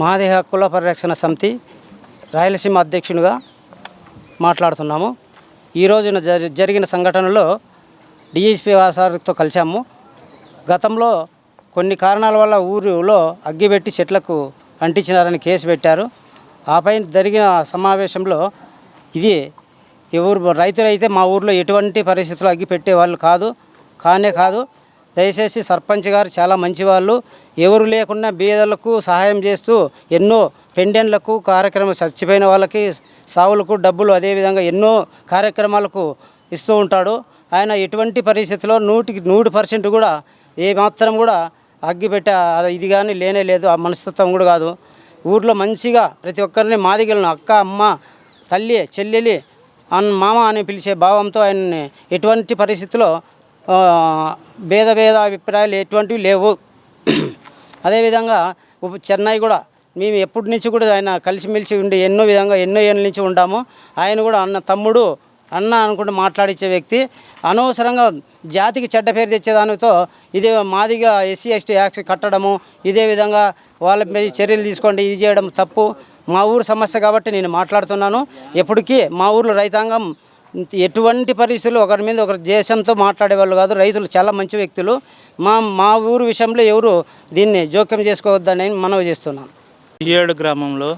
మహాదేహ కుల పరిరక్షణ సమితి రాయలసీమ అధ్యక్షునిగా మాట్లాడుతున్నాము. ఈ రోజున జరిగిన సంఘటనలో డిఎస్పీ సార్తో కలిశాము. గతంలో కొన్ని కారణాల వల్ల ఊరిలో అగ్గిపెట్టి చెట్లకు అంటించినారని కేసు పెట్టారు. ఆపై జరిగిన సమావేశంలో ఇది ఎవరు రైతులైతే మా ఊర్లో ఎటువంటి పరిస్థితులు అగ్గి పెట్టేవాళ్ళు కాదు కానే కాదు. దయచేసి సర్పంచ్ గారు చాలా మంచివాళ్ళు. ఎవరు లేకుండా బీదలకు సహాయం చేస్తూ ఎన్నో పెండెన్లకు కార్యక్రమం చచ్చిపోయిన వాళ్ళకి సావులకు డబ్బులు అదేవిధంగా ఎన్నో కార్యక్రమాలకు ఇస్తూ ఉంటాడు. ఆయన ఎటువంటి పరిస్థితిలో నూటికి నూరు పర్సెంట్ కూడా ఏ మాత్రం కూడా అగ్గిపెట్టే ఇది కానీ లేనే లేదు. ఆ మనస్తత్వం కూడా కాదు. ఊర్లో మంచిగా ప్రతి ఒక్కరిని మాదిగలను అక్క అమ్మ తల్లి చెల్లెలి అన్ మామ అని పిలిచే భావంతో ఆయన్ని ఎటువంటి పరిస్థితిలో భేద భేద అభిప్రాయాలు ఎటువంటివి లేవు. అదేవిధంగా చెన్నై కూడా మేము ఎప్పటి నుంచి కూడా ఆయన కలిసిమెలిసి ఉండి ఎన్నో విధంగా ఎన్నో ఏళ్ళ నుంచి ఉంటాము. ఆయన కూడా అన్న తమ్ముడు అన్న అనుకుంటూ మాట్లాడించే వ్యక్తి. అనవసరంగా జాతికి చెడ్డ పేరు తెచ్చేదానితో ఇదే మాదిగా ఎస్సీ ఎస్టీ యాక్ట్ కట్టడము ఇదే విధంగా వాళ్ళ మీద చర్యలు తీసుకోండి ఇది చేయడం తప్పు. మా ఊరు సమస్య కాబట్టి నేను మాట్లాడుతున్నాను. ఎప్పటికీ మా ఊర్లో రైతాంగం ఎటువంటి పరిస్థితులు ఒకరి మీద ఒకరు దేశంతో మాట్లాడేవాళ్ళు కాదు రైతులు చాలా మంచి వ్యక్తులు. మా మా ఊరు విషయంలో ఎవరు దీన్ని జోక్యం చేసుకోవద్దని మనవి చేస్తున్నాను. ఏడు గ్రామంలో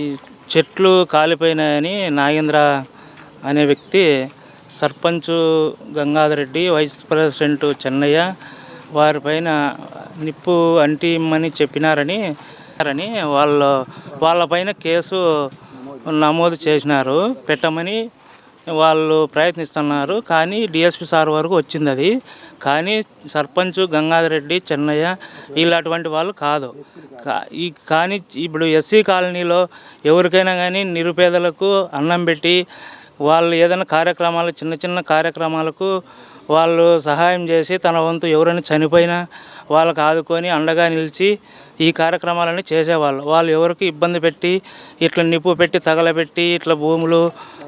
ఈ చెట్లు కాలిపోయినాయని నాగేంద్ర అనే వ్యక్తి సర్పంచ్ గంగాధర్ రెడ్డి వైస్ ప్రెసిడెంట్ చెన్నయ్య వారిపైన నిప్పు అంటిమ్మని చెప్పినారని వాళ్ళ వాళ్ళపైన కేసు నమోదు చేసినారు పెట్టమని వాళ్ళు ప్రయత్నిస్తున్నారు. కానీ డిఎస్పి సార్ వరకు వచ్చింది అది. కానీ సర్పంచ్ గంగాధర్ రెడ్డి చెన్నయ్య ఇలాంటివంటి వాళ్ళు కాదు. కా- ఈ కానీ ఇప్పుడు ఎస్సీ కాలనీలో ఎవరికైనా కానీ నిరుపేదలకు అన్నం పెట్టి వాళ్ళు ఏదైనా కార్యక్రమాలు చిన్న చిన్న కార్యక్రమాలకు వాళ్ళు సహాయం చేసి తన వంతు ఎవరైనా చనిపోయినా వాళ్ళకు ఆదుకొని అండగా నిలిచి ఈ కార్యక్రమాలన్నీ చేసేవాళ్ళు. వాళ్ళు ఎవరికి ఇబ్బంది పెట్టి ఇట్లా నిప్పు పెట్టి తగలబెట్టి ఇట్లా భూములు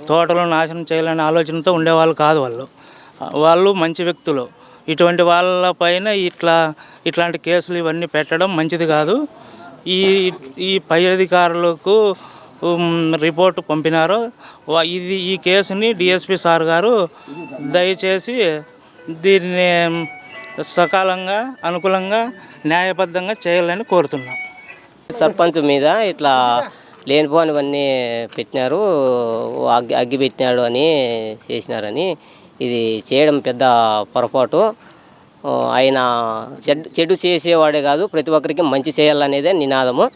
తోటలు నాశనం చేయాలనే ఆలోచనతో ఉండేవాళ్ళు కాదు వాళ్ళు. వాళ్ళు మంచి వ్యక్తులు. ఇటువంటి వాళ్ళ పైన ఇట్లా ఇట్లాంటి కేసులు ఇవన్నీ పెట్టడం మంచిది కాదు. ఈ ఈ పై అధికారులకు రిపోర్టు పంపినారు ఇది ఈ కేసుని డిఎస్పి సార్ గారు దయచేసి దీన్ని సకాలంగా అనుకూలంగా న్యాయబద్ధంగా చేయాలని కోరుతున్నాం. సర్పంచ్ మీద ఇట్లా లేనిపోనివన్నీ పెట్టినారు అగ్గి అగ్గి పెట్టినాడు అని చేసినారని ఇది చేయడం పెద్ద పొరపాటు. ఆయన చెడ్ చెడు చేసేవాడే కాదు ప్రతి ఒక్కరికి మంచి చేయాలనేదే నినాదము.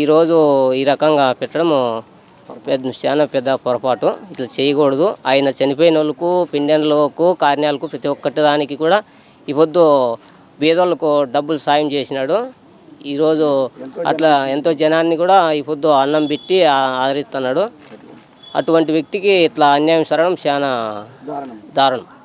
ఈరోజు ఈ రకంగా పెట్టడం పెద్ద చాలా పెద్ద పొరపాటు. ఇట్లా చేయకూడదు. ఆయన చనిపోయిన వాళ్ళకు పిండెన్లకు కార్యాలకు ప్రతి ఒక్కటి దానికి కూడా ఈ పొద్దు బీదోళ్ళకు డబ్బులు సాయం చేసినాడు. ఈరోజు అట్లా ఎంతో జనాన్ని కూడా ఈ పొద్దు అన్నం పెట్టి ఆదరిస్తున్నాడు. అటువంటి వ్యక్తికి ఇట్లా అన్యాయం సరడం చాలా దారుణం.